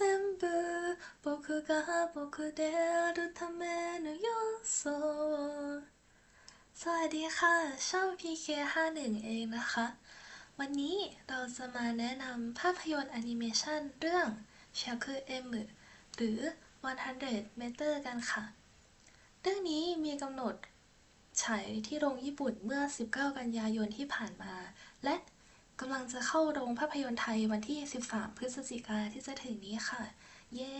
全部僕が僕であるための要素สวัสดีค่ะช่อง PK51 เองนะคะ วันนี้เราจะมาแนะนำภาพยนตร์แอนิเมชันเรื่อง c h a k u M หรือ 100 Meter กันค่ะ เรื่องนี้มีกำหนดฉายที่โรงญี่ปุ่นเมื่อ 19 กันยายนที่ผ่านมา และ กำลังจะเข้าโรงภาพยนตร์ไทยวันที่ 13 พฤศจิกาที่จะถึงนี้ค่ะ เย้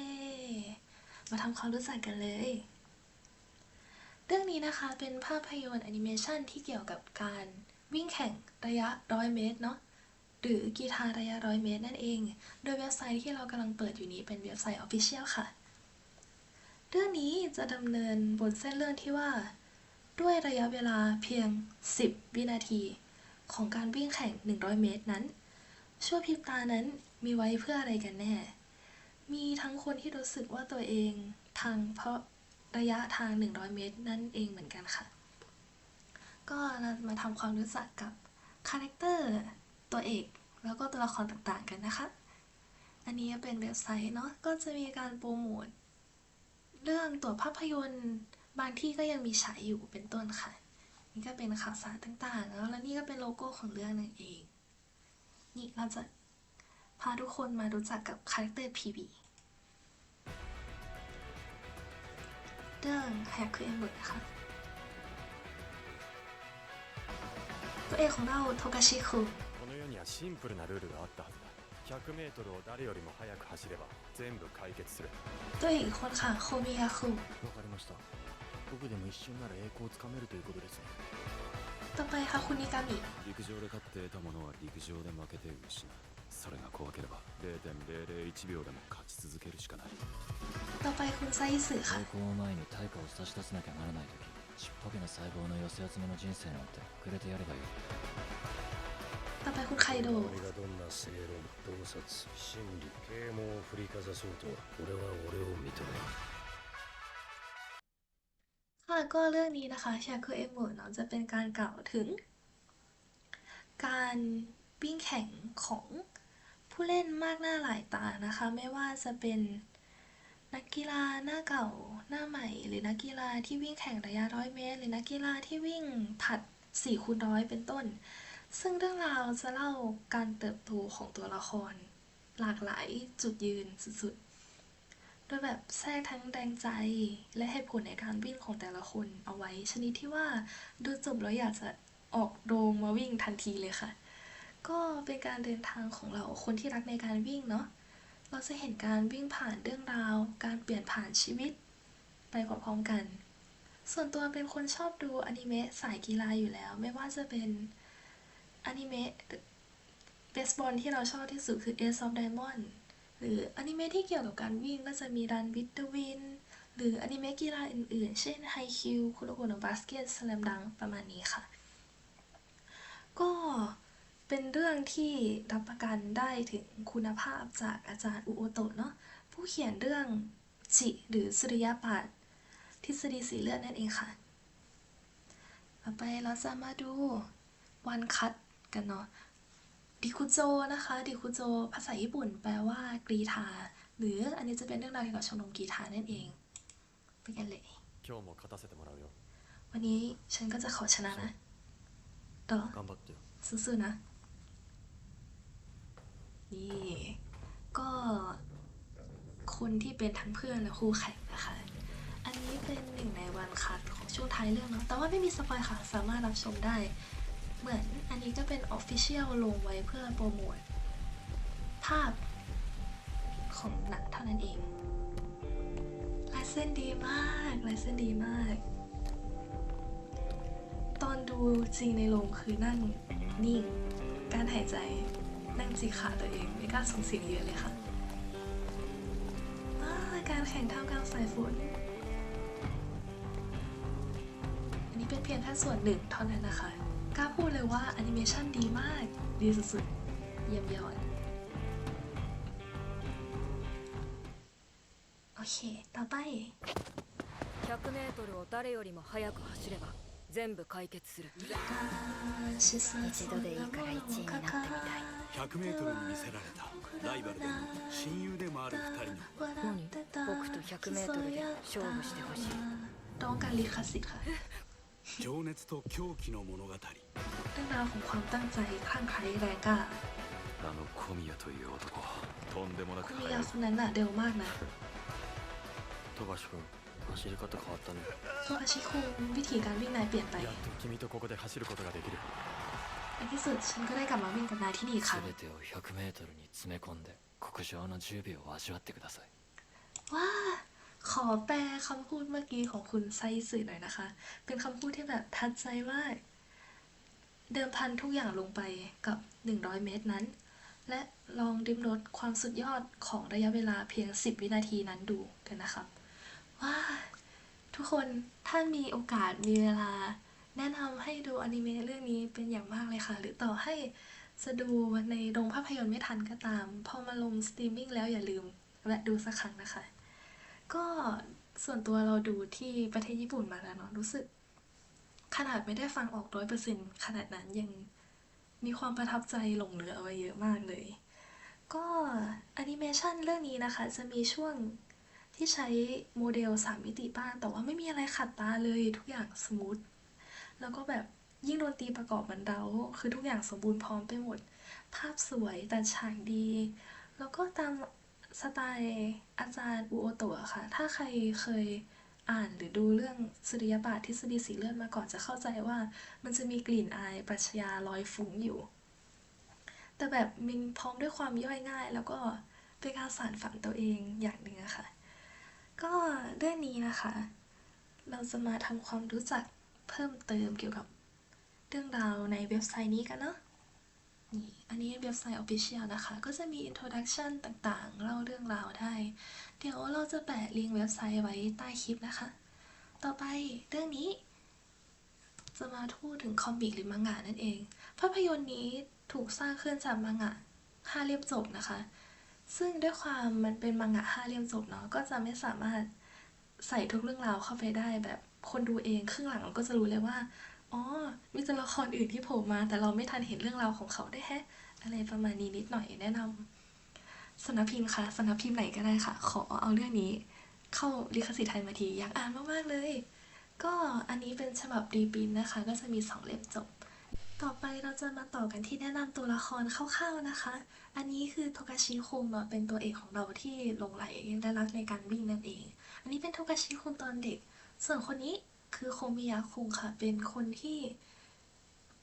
มาทำความรู้จักกันเลย เรื่องนี้นะคะเป็นภาพยนตร์แอนิเมชันที่เกี่ยวกับการวิ่งแข่งระยะ 100 เมตรเนาะ หรือกีฬาระยะ 100 เมตรนั่นเอง โดยเว็บไซต์ที่เรากำลังเปิดอยู่นี้เป็นเว็บไซต์ Official ค่ะ เรื่องนี้จะดำเนินบนเส้นเรื่องที่ว่า ด้วยระยะเวลาเพียง 10 วินาที ของการวิ่งแข่ง 100 เมตรนั้น ชั่วพริบตานั้นมีไว้เพื่ออะไรกันแน่ มีทั้งคนที่รู้สึกว่าตัวเองทางเพราะระยะทาง 100 เมตรนั่นเองเหมือนกันค่ะ ก็เรามาทำความรู้จักกับคาแรคเตอร์ตัวเอก แล้วก็ตัวละครต่างๆกันนะคะ อันนี้เป็นเว็บไซต์เนาะ ก็จะมีการโปรโมทเรื่องตัวภาพยนตร์ บางที่ก็ยังมีฉายอยู่เป็นต้นค่ะ นี่ก็เป็นข่าวสารต่างๆ แล้วแล้วนี่ก็เป็นโลโก้ของเรื่องนั่นเอง นี่เราจะพาทุกคนมารู้จักกับคาแรคเตอร์ PB เรื่องแฮกคือเอ็มเบิร์นะคะ ตัวเอกของเราโทกาชิคุ この世にはシンプルなルールがあったはずだ 100m を誰よりも速く走れば全部解決する ตัวเอกอีกคนค่ะโคมิยาคุ わかりました 僕でも一瞬なら栄光をつかめるということですね。戦い箱に神？陸上で勝って得たものは陸上で負けて失う。それが怖ければ0.001秒でも勝ち続けるしかない。戦い粉砕数成功を前に対価を差し出さなきゃならない時ちっぽけな細胞の寄せ集めの人生なんてくれてやればいい。戦い粉回路俺がどんな正論洞察真理啓蒙を振りかざそうと俺は俺を認める ก็เรื่องนี้นะคะชาคือเอมเมอร์เนาะจะเป็นการกล่าวถึง การวิ่งแข่งของผู้เล่นมากหน้าหลายตานะคะ ไม่ว่าจะเป็นนักกีฬาหน้าเก่าหน้าใหม่ หรือนักกีฬาที่วิ่งแข่งระยะร้อยเมตร หรือนักกีฬาที่วิ่งผัด4คูณร้อยเป็นต้น ซึ่งเรื่องราวจะเล่าการเติบโตของตัวละคร หลากหลายจุดยืนสุดๆ ดยแบบแทรกทั้งแรงใจและเหตุผลในการวิ่งของแต่ละคนเอาไว้ ชนิดที่ว่าดูจบแล้วอยากจะออกโรงมาวิ่งทันทีเลยค่ะ ก็เป็นการเดินทางของเราคนที่รักในการวิ่งเนาะเราจะเห็นการวิ่งผ่านเรื่องราว การเปลี่ยนผ่านชีวิต ไปพร้อมๆกัน ส่วนตัวเป็นคนชอบดูอนิเมะสายกีฬาอยู่แล้ว ไม่ว่าจะเป็นอนิเมะเบสบอลที่เราชอบที่สุดคือ Ace of Diamond หรืออนิเมะที่เกี่ยวกับการวิ่งก็จะมี Run with the Wind หรืออนิเมะกีฬาอื่นๆ เช่น Haikyuu คุโรโกโนบาสเกต Slam Dunk ประมาณนี้ค่ะ ก็เป็นเรื่องที่รับประกันได้ถึงคุณภาพจากอาจารย์อุโอโตะเนาะผู้เขียนเรื่องจิหรือสุริยปาฏทฤษฎีสีเลือดนั่นเองค่ะ ต่อไปเราจะมาดูวันคัดกันเนาะ ดิคุโจนะคะดิคุโจ ภาษาญี่ปุ่นแปลว่ากรีธา หรืออันนี้จะเป็นเรื่องราวเกี่ยวกับชมรมกรีธานั่นเองไปกันเลยวันนี้ฉันก็จะขอชนะนะต่อสู้ๆนะ นี่ ก็คนที่เป็นทั้งเพื่อนและคู่แข่งนะคะ อันนี้เป็นหนึ่งในวันคัดของช่วงท้ายเรื่องเนาะแต่ว่าไม่มีสปอยค่ะ สามารถรับชมได้ เหมือนอันนี้ก็เป็นออฟฟิเชียลลงไว้เพื่อโปรโมทภาพของหนังเท่านั้นเองลายเส้นดีมากลายเส้นดีมาก ตอนดูจริงในโรงคือนั่งนิ่ง การหายใจนั่งจีขาตัวเอง ไม่กล้าส่งเสียงเยอะเลยค่ะการแข่งท่ามกลางสายฝนอันนี้เป็นเพียงแค่ส่วนหนึ่งเท่านั้นนะคะ ล้าพูดเลยว่าแอนิเมชันดีมาก ดีสุดๆ เยี่ยมยอด โอเค ต่อไป 100m を誰よりも速く走れば全部解決する一一度でいいから一位になってみたい 100m に見せられたライバルでも親友でもある2人の何僕と100メートルで勝負してほしい ต้องการลิขสิทธิ์ค่ะ 情熱と狂気の物語 เรื่องราวของความตั้งใจคลั่งไคล้แรงกล้า あの小宮という男とんでもなく คุณ 速 มียาย คนนั้นน่ะเร็วมากนะ 富樫君走り方変わったね โทคาชิคุงวิธีการวิ่งนายเปลี่ยนไป やっと君とここで走ることができる ในที่สุดฉันก็ได้กลับมาวิ่งกับนายที่นี่อีกครั้ง 全てを 100m に詰め込んで極上の10秒を味わってください ว่า ขอแปลคำพูดเมื่อกี้ของคุณไซสื่อหน่อยนะคะ เป็นคำพูดที่แบบทัดใจมาก เดิมพันทุกอย่างลงไปกับ 100 เมตรนั้น และลองดิมรสความสุดยอดของระยะเวลาเพียง 10 วินาทีนั้นดูกันนะครับ ว่า ทุกคนถ้ามีโอกาสมีเวลา แนะนำให้ดูอนิเมะเรื่องนี้เป็นอย่างมากเลยค่ะ หรือต่อให้จะดูในโรงภาพยนตร์ไม่ทันก็ตาม พอมาลงสตรีมมิ่งแล้วอย่าลืมแวะดูสักครั้งนะคะ ก็ส่วนตัวเราดูที่ประเทศญี่ปุ่นมาแล้วเนาะรู้สึก ขนาดไม่ได้ฟังออกร้อยเปอร์เซ็นขนาดนั้นยังมีความประทับใจหลงเหลือเอาไว้เยอะมากเลย ก็แอนิเมชันเรื่องนี้นะคะ จะมีช่วงที่ใช้โมเดล 3 มิติบ้างแต่ว่าไม่มีอะไรขัดตาเลยทุกอย่างสมูทแล้วก็แบบยิ่งดนตรีประกอบมันเดาคือทุกอย่างสมบูรณ์พร้อมไปหมด ภาพสวยแต่ฉากดี แล้วก็ตาม สไตล์อาจารย์อุโอโตะค่ะ ถ้าใครเคยอ่านหรือดูเรื่องสุริยบาททฤษฎีสีเลือดมาก่อนจะเข้าใจว่ามันจะมีกลิ่นอายปรัชญาลอยฟุ้งอยู่ แต่แบบมันพร้อมด้วยความย่อยง่าย แล้วก็เป็นการสานฝันตัวเองอย่างหนึ่งอะค่ะ ก็เรื่องนี้นะคะ เราจะมาทำความรู้จักเพิ่มเติมเกี่ยวกับเรื่องราวในเว็บไซต์นี้กันเนาะ นี่อันนี้เว็บไซต์ Official นะคะ ก็จะมี Introduction ต่างๆ เล่าเรื่องราวได้ เดี๋ยวเราจะแปะลิงก์เว็บไซต์ไว้ใต้คลิปนะคะ ต่อไปเรื่องนี้ จะมาพูดถึงคอมิกหรือมังงะนั่นเอง ภาพยนตร์นี้ถูกสร้างขึ้นจากมังงะห้าเล่มจบนะคะ ซึ่งด้วยความมันเป็นมังงะห้าเล่มจบเนาะ ก็จะไม่สามารถใส่ทุกเรื่องราวเข้าไปได้แบบคนดูเองครึ่งหลังก็จะรู้เลยว่า อ๋อ มีตัวละครอื่นที่โผล่มา แต่เราไม่ทันเห็นเรื่องราวของเขาได้แฮะ อะไรประมาณนี้นิดหน่อยแนะนำสนักพิมพ์ค่ะสนักพิมพ์ไหนก็ได้ค่ะ ขอเอาเรื่องนี้ เข้าลิขสิทธิ์ไทยมาทีอยากอ่านมากๆเลย ก็อันนี้เป็นฉบับรีปินนะคะ ก็จะมีสองเล่มจบ ต่อไปเราจะมาต่อกันที่แนะนำตัวละครคร่าวๆนะคะ อันนี้คือโทกาชิคุงเนาะเป็นตัวเอกของเราที่หลงไหลและรักในการวิ่งนั่นเอง อันนี้เป็นโทกาชิคุงตอนเด็ก ส่วนคนนี้ คือโคมิยะคุงค่ะ เป็นคนที่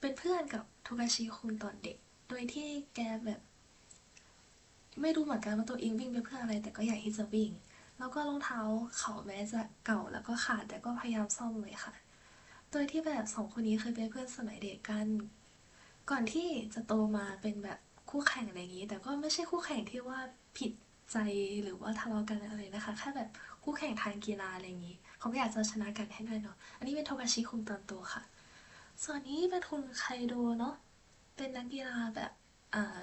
เป็นเพื่อนกับโทกาชิคุงตอนเด็ก โดยที่แกแบบ ไม่รู้เหมือนกันว่าตัวเองวิ่งไปเพื่ออะไร แต่ก็อยากที่จะวิ่ง แล้วก็รองเท้าเขาแม้จะเก่าแล้วก็ขาดแต่ก็พยายามซ่อมเลยค่ะ โดยที่แบบสองคนนี้เคยเป็นเพื่อนสมัยเด็กกัน ก่อนที่จะโตมาเป็นแบบคู่แข่งอะไรอย่างนี้ แต่ก็ไม่ใช่คู่แข่งที่ว่าผิด ใจหรือว่าทะเลาะกันอะไรนะคะแค่แบบคู่แข่งทางกีฬาอะไรอย่างนี้เขาก็อยากจะชนะกันให้ได้เนาะอันนี้เป็นโทกาชิคุงตอนโตค่ะ ส่วนนี้เป็นคุณไคโดเนาะเป็นนักกีฬาแบบอ่า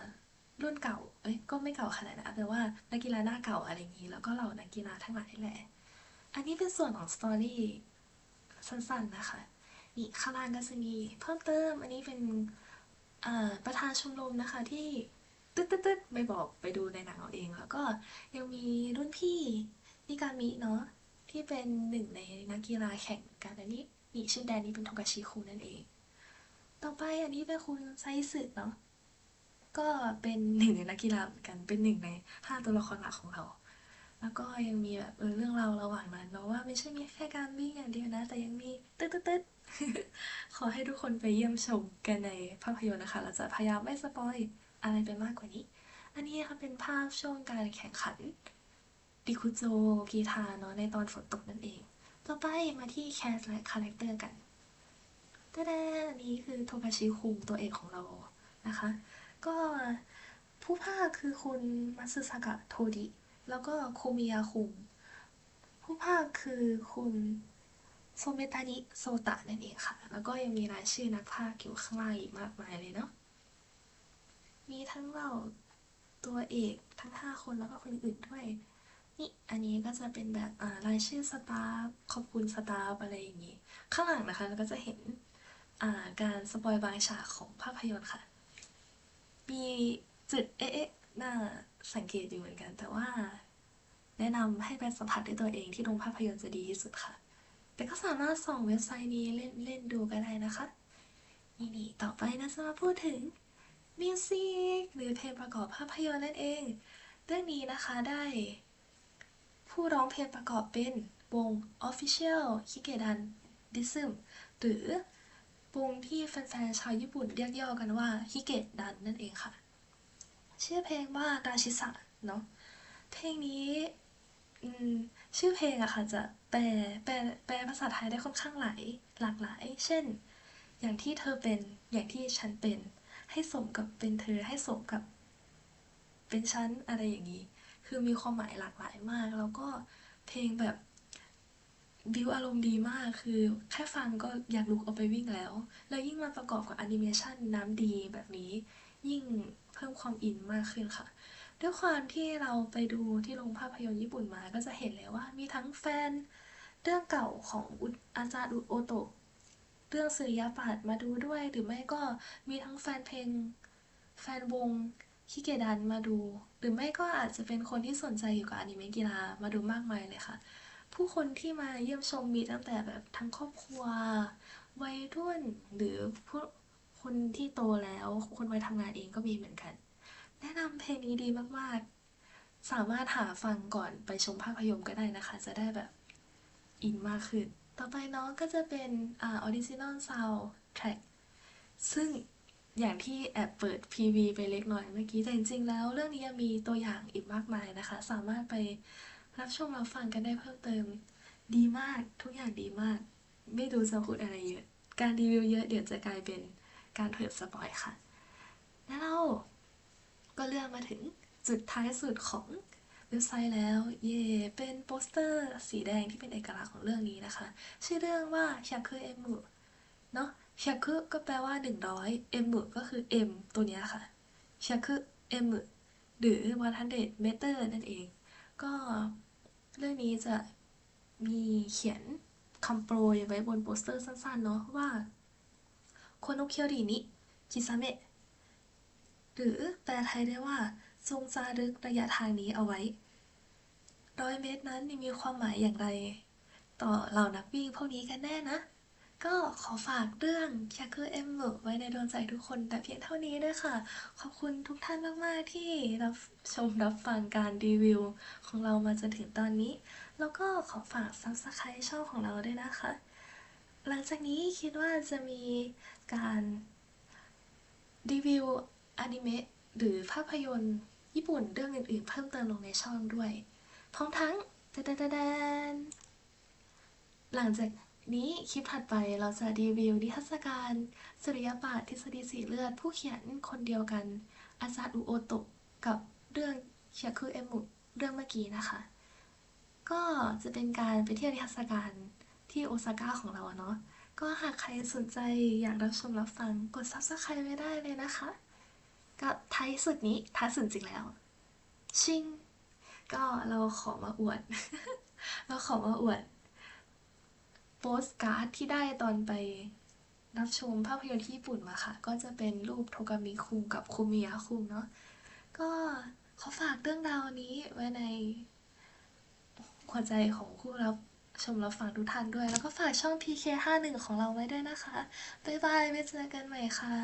รุ่นเก่าเอ้ยก็ไม่เก่าขนาดนั้นแต่ว่านักกีฬาหน้าเก่าอะไรอย่างนี้ แล้วก็เหล่านักกีฬาทั้งหลายแหละอันนี้เป็นส่วนของสตอรี่สั้นๆนะคะนี่ข้างล่างก็จะมีเพิ่มเติม อันนี้เป็นประธานชมรมนะคะที่ ตึ๊ดตึ๊ดตึ๊ดไม่บอกไปดูในหนังเอาเอง แล้วก็ยังมีรุ่นพี่นิกามิเนาะที่เป็นหนึ่งในนักกีฬาแข่งกันอันนี้นี่ชื่อแดนนี่เป็นโทกาชิคุนั่นเอง ต่อไปอันนี้เป็นคุณไซสึเนาะก็เป็นหนึ่งในนักกีฬาเหมือนกันเป็นหนึ่งในห้าตัวละครหลักของเรา แล้วก็ยังมีแบบเออเรื่องราวระหว่างนั้นเนาะว่าไม่ใช่มีแค่การวิ่งอย่างเดียวนะ แต่ยังมีตึ๊ดตึ๊ดตึ๊ดขอให้ทุกคนไปเยี่ยมชมกันในภาพยนตร์นะคะ เราจะพยายามไม่สปอย อะไรไปมากกว่านี้ อันนี้นะคะเป็นภาพช่วงการแข่งขันดิคุโจกีทาเนาะในตอนฝนตกนั่นเอง ต่อไปมาที่แคสและคาแรคเตอร์กันตะแดอันนี้คือโทกาชิคุงตัวเอกของเรานะคะ ก็ผู้ภาคคือคุณมัตสึสากะโทดิ แล้วก็โคมิยาคุงผู้ภาคคือคุณโซเมตานิโซตะนั่นเองค่ะ แล้วก็ยังมีรายชื่อนักภาคอยู่ข้างล่างอีกมากมายเลยเนาะ มีทั้งเราตัวเอกทั้ง 5 คนแล้วก็คนอื่นด้วย นี่อันนี้ก็จะเป็นแบบอ่ารายชื่อสตาฟขอบคุณสตาฟอะไรอย่างนี้ ข้างหลังนะคะเราก็จะเห็นาการสปอยบางฉากของภาพยนตร์ค่ะ มีจุดเอ๊ะน่าสังเกตอยู่เหมือนกัน แต่ว่าแนะนำให้ไปสัมผัสด้วยตัวเองที่โรงภาพยนตร์จะดีที่สุดค่ะ แต่ก็สามารถส่องเว็บไซต์นี้เล่นเล่นดูก็ได้นะคะ นี่นี่ต่อไปนะจะมาพูดถึง มิวสิกหรือเพลงประกอบภาพยนตร์นั่นเอง เรื่องนี้นะคะได้ ผู้ร้องเพลงประกอบเป็นวง Official คิเกดันดิซึมหรือวงที่แฟนๆชาวญี่ปุ่นเรียกย่อกันว่าฮิเกดันนั่นเองค่ะ ชื่อเพลงว่าราชิสะเนาะเพลงนี้ชื่อเพลงอะค่ะจะแปลแปลแปลภาษาไทยได้ค่อนข้างหลายหลากหลาย เช่น อย่างที่เธอเป็นอย่างที่ฉันเป็น ให้สมกับเป็นเธอให้สมกับ เป็นฉันอะไรอย่างนี้ คือมีความหมายหลากหลายมาก แล้วก็เพลงแบบบิวอารมณ์ดีมากคือแค่ฟังก็อยากลุกออกไปวิ่งแล้ว แล้วยิ่งมาประกอบกับแอนิเมชันน้ำดีแบบนี้ ยิ่งเพิ่มความอินมากขึ้นค่ะ ด้วยความที่เราไปดูที่โรงภาพยนตร์ญี่ปุ่นมาก็จะเห็นเลยว่ามีทั้งแฟน เรื่องเก่าของอุอาจารย์อุโอโตะ เรื่องสุริยปาดมาดูด้วย หรือไม่ก็มีทั้งแฟนเพลง แฟนวงคิเกดันมาดู หรือไม่ก็อาจจะเป็นคนที่สนใจเกี่ยวกับอนิเมะกีฬามาดูมากมายเลยค่ะ ผู้คนที่มาเยี่ยมชมมีตั้งแต่แบบทั้งครอบครัว วัยรุ่นหรือผู้คนที่โตแล้วคนวัยทำงานเองก็มีเหมือนกัน แนะนำเพลงนี้ดีมากๆ สามารถหาฟังก่อนไปชมภาพยนตร์ก็ได้นะคะ จะได้แบบอินมากขึ้น ต่อไปเนาะก็จะเป็นอ่าออริจินอลซาวด์แทร็กซึ่งอย่างที่แอบเปิด PV ไปเล็กน้อยเมื่อกี้ แต่จริงๆแล้วเรื่องนี้ยังมีตัวอย่างอีกมากมายนะคะ สามารถไปรับชมรับฟังกันได้เพิ่มเติมดีมากทุกอย่างดีมาก ไม่ดูจะพูดอะไรเยอะ การรีวิวเยอะเดี๋ยวจะกลายเป็นการเผยสปอยค่ะ แล้วเราก็เลือกมาถึงจุดท้ายสุดของ เว็บไซต์แล้ว เย่เป็นโปสเตอร์สีแดงที่เป็นเอกลักษณ์ของเรื่องนี้นะคะ ชื่อเรื่องว่าชาคือเอมบุเนาะชาคือก็แปลว่า 100เอมบุก็คือ M ตัวเนี้ยค่ะชาคือเอมบุหรือ100เดตเมเตอร์นั่นเอง ก็เรื่องนี้จะมีเขียนคำโปรยไว้บนโปสเตอร์สั้นๆเนาะว่าโคโนเคียวรินิจิซาเมะหรือแปลไทยได้ว่า ทรงจารึกระยะทางนี้เอาไว้ร้อยเมตรนั้นมีความหมายอย่างไร ต่อเหล่านักวิ่งพวกนี้กันแน่นะ ก็ขอฝากเรื่องแคคเกอร์เอ็มไว้ในดวงใจทุกคนแต่เพียงเท่านี้ด้วยค่ะ ขอบคุณทุกท่านมาก ๆ ที่รับชมรับฟังการรีวิว ของเรามาจนถึงตอนนี้ แล้วก็ขอฝาก Subscribe ช่องของเราด้วยนะคะ หลังจากนี้คิดว่าจะมีการรีวิวอนิเมะหรือภาพยนตร์ ญี่ปุ่นเรื่องอื่นๆ เพิ่มเติมลงในช่องด้วย พร้อมทั้งแดดนหลังจากนี้คลิปถัดไปเราจะรีวิวนิทรรศการสุริยปาททฤษฎีสีเลือด ผู้เขียนคนเดียวกัน อาจาอุโอโตะกับเรื่องเชียคือเอมุเรื่องเมื่อกี้นะคะ ก็จะเป็นการไปเที่ยวนิทรรศการที่โอซาก้าของเราเนาะก็หากใครสนใจอยากรับชมรับฟังกด subscribe ไว้ได้เลยนะคะ ก็ท้ายสุดนี้ท้ายสุดจริงแล้ว ชิง ก็เราขอมาอวด เราขอมาอวด โปสการ์ดที่ได้ตอนไปรับชมภาพยนตร์ที่ญี่ปุ่นมาค่ะ ก็จะเป็นรูปโทกามิคุงกับคุมิยะคุงเนาะก็ขอฝากเรื่องราวนี้ไว้ในหัวใจของผู้รับชมรับฟังทุกท่านด้วย แล้วก็ฝากช่อง PK51 ของเราไว้ด้วยนะคะ บ๊ายบายไว้เจอกันใหม่ค่ะ